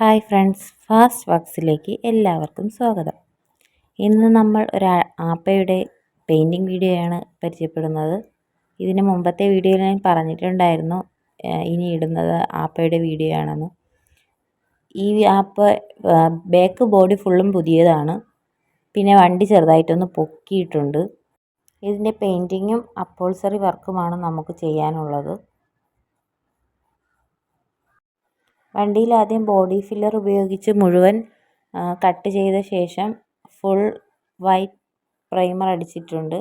Hi friends fast വർക്സിലേക്ക് എല്ലാവർക്കും സ്വാഗതം. ഇന്ന് നമ്മൾ ഒരു ആപ്പയുടെ പെയിന്റിങ് വീഡിയോയാണ് പരിചയപ്പെടുന്നത്. ഇതിന് മുമ്പത്തെ വീഡിയോയിൽ ഞാൻ പറഞ്ഞിട്ടുണ്ടായിരുന്നു ഇനി ഇടുന്നത് ആപ്പയുടെ വീഡിയോ ആണെന്ന് ഈ ആപ്പ് ബാക്ക് ബോഡി ഫുള്ളും പുതിയതാണ്. പിന്നെ വണ്ടി ചെറുതായിട്ടൊന്ന് പൊക്കിയിട്ടുണ്ട്. ഇതിന്റെ പെയിന്റിങ്ങും അപ്പോൾസറി വർക്കുമാണ് നമുക്ക് ചെയ്യാനുള്ളത്. വണ്ടിയിൽ ആദ്യം ബോഡി ഫില്ലർ ഉപയോഗിച്ച് മുഴുവൻ കട്ട് ചെയ്ത ശേഷം ഫുൾ വൈറ്റ് പ്രൈമർ അടിച്ചിട്ടുണ്ട്.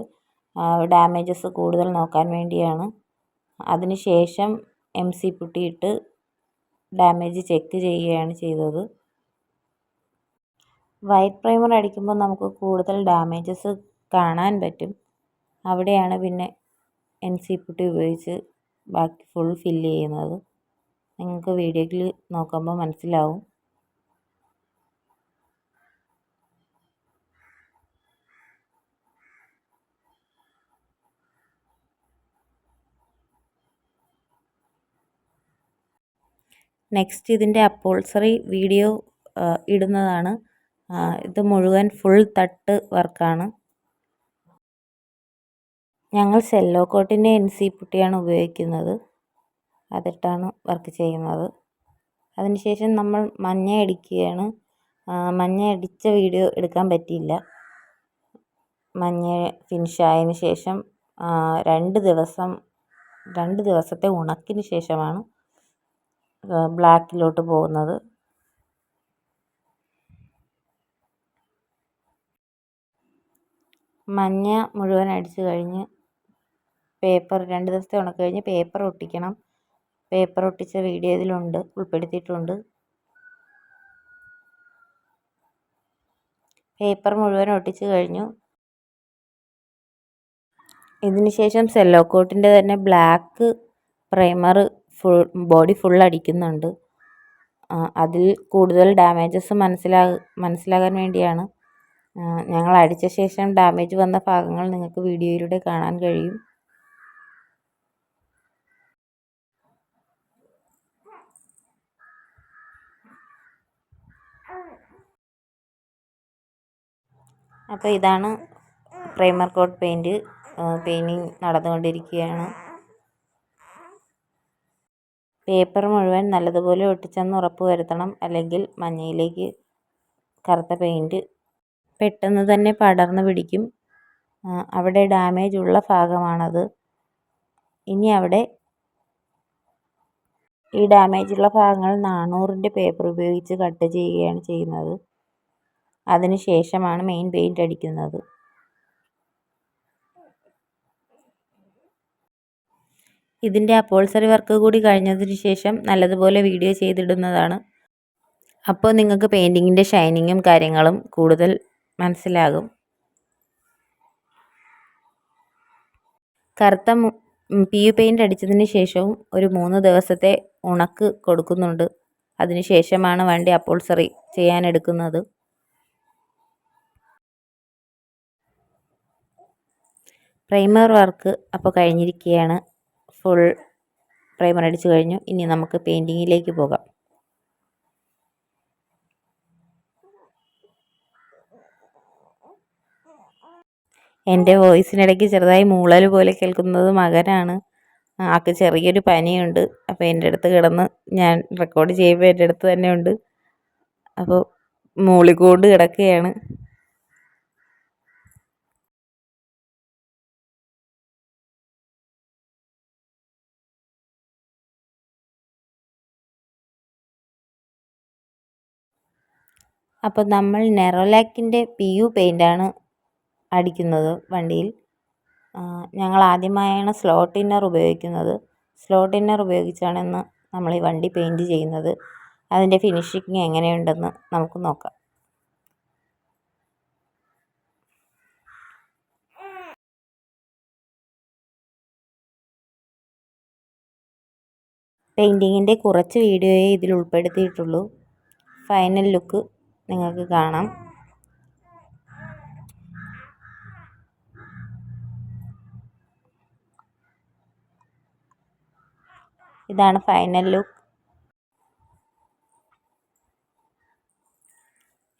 ഡാമേജസ് കൂടുതൽ നോക്കാൻ വേണ്ടിയാണ്. അതിന് ശേഷം എം സി പുട്ടിയിട്ട് ഡാമേജ് ചെക്ക് ചെയ്യുകയാണ് ചെയ്തത്. വൈറ്റ് പ്രൈമർ അടിക്കുമ്പോൾ നമുക്ക് കൂടുതൽ ഡാമേജസ് കാണാൻ പറ്റും. അവിടെയാണ് പിന്നെ എം സി പുട്ടി ഉപയോഗിച്ച് ബാക്കി ഫുൾ ഫില്ല് ചെയ്യുന്നത്. നിങ്ങൾക്ക് വീഡിയോയിൽ നോക്കുമ്പോൾ മനസ്സിലാവും. നെക്സ്റ്റ് ഇതിന്റെ അപ്പോൾസറി വീഡിയോ ഇടുന്നതാണ്. ഇത് മുഴുവൻ ഫുൾ തട്ട് വർക്കാണ് ഞങ്ങൾ സെല്ലോ കോട്ടിന്റെ എൻ സി പുട്ടിയാണ് ഉപയോഗിക്കുന്നത്. അതിട്ടാണ് വർക്ക് ചെയ്യുന്നത്. അതിനുശേഷം നമ്മൾ മഞ്ഞ അടിച്ച വീഡിയോ എടുക്കാൻ പറ്റിയില്ല. മഞ്ഞ ഫിനിഷ് ആയതിനു ശേഷം രണ്ട് ദിവസം രണ്ട് ദിവസത്തെ ഉണക്കിന് ശേഷമാണ് ബ്ലാക്കിലോട്ട് പോകുന്നത്. മഞ്ഞ മുഴുവൻ അടിച്ചു കഴിഞ്ഞ് പേപ്പർ രണ്ട് ദിവസത്തെ ഉണക്കി കഴിഞ്ഞ് പേപ്പർ ഒട്ടിക്കണം. പേപ്പർ ഒട്ടിച്ച വീഡിയോ ഇതിലുണ്ട് ഉൾപ്പെടുത്തിയിട്ടുണ്ട്. പേപ്പർ മുഴുവൻ ഒട്ടിച്ച് കഴിഞ്ഞു. ഇതിന് ശേഷം സെല്ലോ കോട്ടിന്റെ തന്നെ black primer full body full അടിക്കുന്നുണ്ട്. അതിൽ കൂടുതൽ ഡാമേജസ് മനസ്സിലാ മനസ്സിലാകാൻ വേണ്ടിയാണ്. ഞങ്ങൾ അടിച്ച ശേഷം ഡാമേജ് വന്ന ഭാഗങ്ങൾ നിങ്ങൾക്ക് വീഡിയോയിലൂടെ കാണാൻ കഴിയും. അപ്പോൾ ഇതാണ് പ്രൈമർ കോട്ട് പെയിന്റ് പെയിന്റിങ് നടന്നുകൊണ്ടിരിക്കുകയാണ്. പേപ്പർ മുഴുവൻ നല്ലതുപോലെ ഒട്ടിച്ചെന്ന് ഉറപ്പ് വരുത്തണം അല്ലെങ്കിൽ മഞ്ഞയിലേക്ക് കറുത്ത പെയിന്റ് പെട്ടെന്ന് തന്നെ പടർന്നു പിടിക്കും. അവിടെ ഡാമേജ് ഉള്ള ഭാഗമാണത്. ഇനി അവിടെ ഈ ഡാമേജുള്ള ഭാഗങ്ങൾ നാനൂറിന്റെ പേപ്പർ ഉപയോഗിച്ച് കട്ട് ചെയ്യുകയാണ് ചെയ്യുന്നത്. അതിന് ശേഷമാണ് മെയിൻ പെയിന്റ് അടിക്കുന്നത്. ഇതിന്റെ അപ്പോൾസറി വർക്ക് കൂടി കഴിഞ്ഞതിന് ശേഷം നല്ലതുപോലെ വീഡിയോ ചെയ്തിടുന്നതാണ്. അപ്പോൾ നിങ്ങൾക്ക് പെയിന്റിങ്ങിന്റെ ഷൈനിങ്ങും കാര്യങ്ങളും കൂടുതൽ മനസ്സിലാകും. കറുത്ത പി യു പെയിന്റ് അടിച്ചതിന് ശേഷവും ഒരു മൂന്ന് ദിവസത്തെ ഉണക്ക് കൊടുക്കുന്നുണ്ട്. അതിനുശേഷമാണ് വണ്ടി അപ്പോൾസറി ചെയ്യാനെടുക്കുന്നത് പ്രൈമർ വർക്ക് അപ്പോൾ കഴിഞ്ഞിരിക്കുകയാണ് ഫുൾ പ്രൈമർ അടിച്ചു കഴിഞ്ഞു. ഇനി നമുക്ക് പെയിന്റിങ്ങിലേക്ക് പോകാം. എന്റെ വോയിസിനിടയ്ക്ക് ചെറുതായി മൂളൽ പോലെ കേൾക്കുന്നത് മകനാണ്. ആൾക്ക് ചെറിയൊരു പനിയുണ്ട്. അപ്പോൾ എന്റെ അടുത്ത് കിടന്ന് ഞാൻ റെക്കോർഡ് ചെയ്യുമ്പോൾ എന്റെ അടുത്ത് തന്നെ ഉണ്ട്. അപ്പോൾ മൂളിക്കൊണ്ട് കിടക്കുകയാണ്. അപ്പോൾ നമ്മൾ നെറോലാക്കിന്റെ പി യു പെയിന്റാണ് അടിക്കുന്നത് വണ്ടിയിൽ. ഞങ്ങൾ ആദ്യമായാണ് സ്ലോട്ട് ഇന്നർ ഉപയോഗിക്കുന്നത്. സ്ലോട്ട് ഇന്നർ ഉപയോഗിച്ചാണ് ഇന്ന് നമ്മൾ ഈ വണ്ടി പെയിന്റ് ചെയ്യുന്നത്. അതിന്റെ ഫിനിഷിങ് എങ്ങനെയുണ്ടെന്ന് നമുക്ക് നോക്കാം. പെയിന്റിങ്ങിന്റെ കുറച്ച് വീഡിയോയെ ഇതിൽ ഉൾപ്പെടുത്തിയിട്ടുള്ളൂ. ഫൈനൽ ലുക്ക് നിങ്ങൾക്ക് കാണാം. ഇതാണ് ഫൈനൽ ലുക്ക്.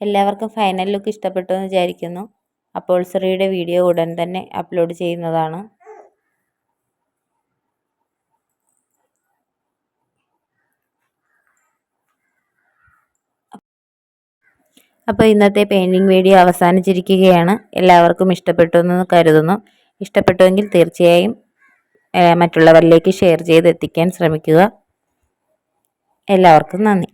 എല്ലാവർക്കും ഫൈനൽ ലുക്ക് ഇഷ്ടപ്പെട്ടു എന്ന് വിചാരിക്കുന്നു. അപ്പോൾ ശ്രീയുടെ വീഡിയോ ഉടൻ തന്നെ അപ്ലോഡ് ചെയ്യുന്നതാണ്. അപ്പോൾ ഇന്നത്തെ പെയിന്റിങ് വീഡിയോ അവസാനിച്ചിരിക്കുകയാണ്. എല്ലാവർക്കും ഇഷ്ടപ്പെട്ടു എന്ന് കരുതുന്നു. ഇഷ്ടപ്പെട്ടുവെങ്കിൽ തീർച്ചയായും മറ്റുള്ളവരിലേക്ക് ഷെയർ ചെയ്ത് എത്തിക്കാൻ ശ്രമിക്കുക. എല്ലാവർക്കും നന്ദി.